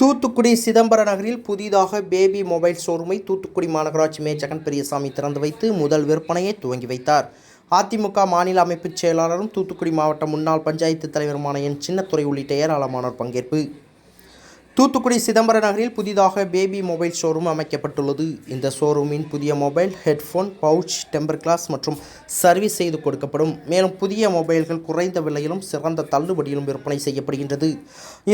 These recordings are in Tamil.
தூத்துக்குடி சிதம்பர நகரில் புதிதாக பேபி மொபைல் ஷோரூமை தூத்துக்குடி மாநகராட்சி மேச்சகன் பெரியசாமி திறந்து வைத்து முதல் விற்பனையை துவங்கி வைத்தார். அதிமுக மாநில அமைப்புச் செயலாளரும் தூத்துக்குடி மாவட்ட முன்னாள் பஞ்சாயத்து தலைவருமான என். சின்னத்துறை உள்ளிட்ட ஏராளமானோர் பங்கேற்பு. தூத்துக்குடி சிதம்பர நகரில் புதிதாக பேபி மொபைல் ஷோரூம் அமைக்கப்பட்டுள்ளது. இந்த ஷோரூமின் புதிய mobile headphone pouch temper glass மற்றும் சர்வீஸ் செய்து கொடுக்கப்படும். மேலும் புதிய மொபைல்கள் குறைந்த விலையிலும் சிறந்த தள்ளுபடியிலும் விற்பனை செய்யப்படுகின்றது.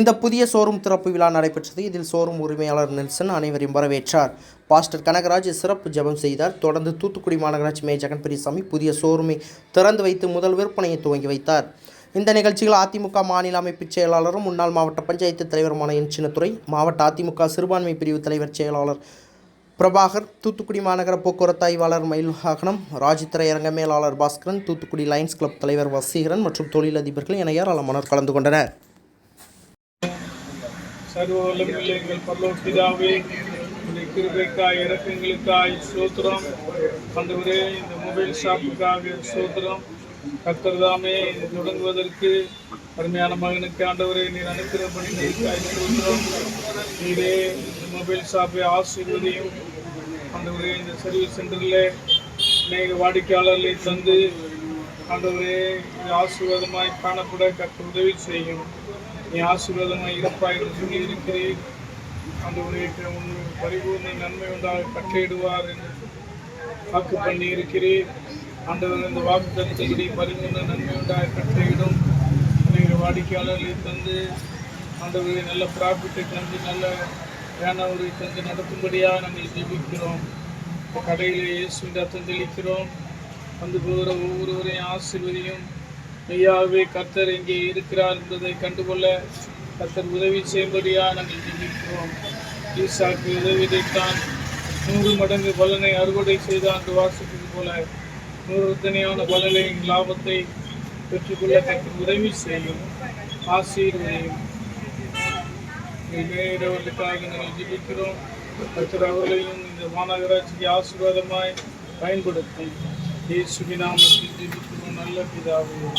இந்த புதிய ஷோரூம் திறப்பு விழா நடைபெற்றது. இதில் ஷோரூம் உரிமையாளர் நெல்சன் அனைவரையும் வரவேற்றார். பாஸ்டர் கனகராஜ் சிறப்பு ஜெபம் செய்தார். தொடர்ந்து தூத்துக்குடி மாநகராட்சி மேயர் ஜெகன் பெரியசாமி புதிய ஷோரூமை திறந்து வைத்து முதல் விற்பனையை துவங்கி வைத்தார். இந்த நிகழ்ச்சியில் அதிமுக மாநில அமைப்புச் செயலாளரும் முன்னாள் மாவட்ட பஞ்சாயத்து தலைவருமான என். சின்னத்துறை மாவட்ட அதிமுக சிறுபான்மை பிரிவு தலைவர் செயலாளர் பிரபாகர் தூத்துக்குடி மாநகர போக்குவரத்து ஆய்வாளர் மயில்வாகனம் ராஜித்திரை அரங்க மேலாளர் பாஸ்கரன் தூத்துக்குடி லயன்ஸ் கிளப் தலைவர் வசீகரன் மற்றும் தொழிலதிபர்கள் என ஏராளமானோர் கலந்து கொண்டனர். கிருபைக்காய் இறக்கங்களுக்காய் சோத்திரம். இந்த மொபைல் ஷாப்புக்காக சோத்திரம். கர்த்தர்தாமே தொடங்குவதற்கு அருமையான மகனுக்கு ஆண்டவரை நீர் அனுப்பினபடி நீரே இந்த மொபைல் ஷாப்பை ஆசீர்வதியும். ஆண்டவரே இந்த சர்வீஸ் சென்டரில் அநேக வாடிக்கையாளர்களை தந்து ஆண்டவரே ஆசீர்வாதமாய் காணப்பட கற்று உதவி செய்யும். நீ ஆசீர்வாதமாய் இருப்பாய் என்று சொல்லி இருக்கிறேன் ஆண்டவரே உன் பரிபூர்ண நன்மை உண்டாக கட்டளையிடுவார் என்று வாக்கு பண்ணி இருக்கிறேன் ஆண்டவர் இந்த வாக்கு தத்துபடி பரிந்துள்ள நன்மை உண்டாக கட்டளையிடும். அநேக வாடிக்கையாளர்களை தந்து ஆண்டவரை நல்ல ப்ராஃபிட்டை தந்து நல்ல வேணவரை தந்து நடத்தும்படியாக நாங்கள் ஜெபிக்கிறோம். இந்த கடையில் இயேசுவின் ரத்தம் தெளிக்கிறோம். வந்து போகிற ஒவ்வொருவரையும் ஆசிர்வதியும். ஐயாவே கர்த்தர் இங்கே இருக்கிறார் என்பதை கண்டுகொள்ள கர்த்தர் உதவி செய்யும்படியாக நாங்கள் ஜெபிக்கிறோம். ஈசாக்கு உதவியதைத்தான் நூறு மடங்கு பலனை அறுவடை செய்தான் அந்த வாசிப்பது போல நூறுத்தனையான பலனையும் லாபத்தை பெற்றுக்கொள்ள கர்த்தர் உதவி செய்யும் ஆசீர்வதையும். இடையிடவர்களுக்காக நாங்கள் ஜிபிக்கிறோம். கர்த்தர் அவர்களையும் இந்த மாநகராட்சிக்கு ஆசீர்வாதமாய் பயன்படுத்தி இயேசுவின் நாமத்தில் ஜிபிக்கிறோம். நல்ல பிதாவையும்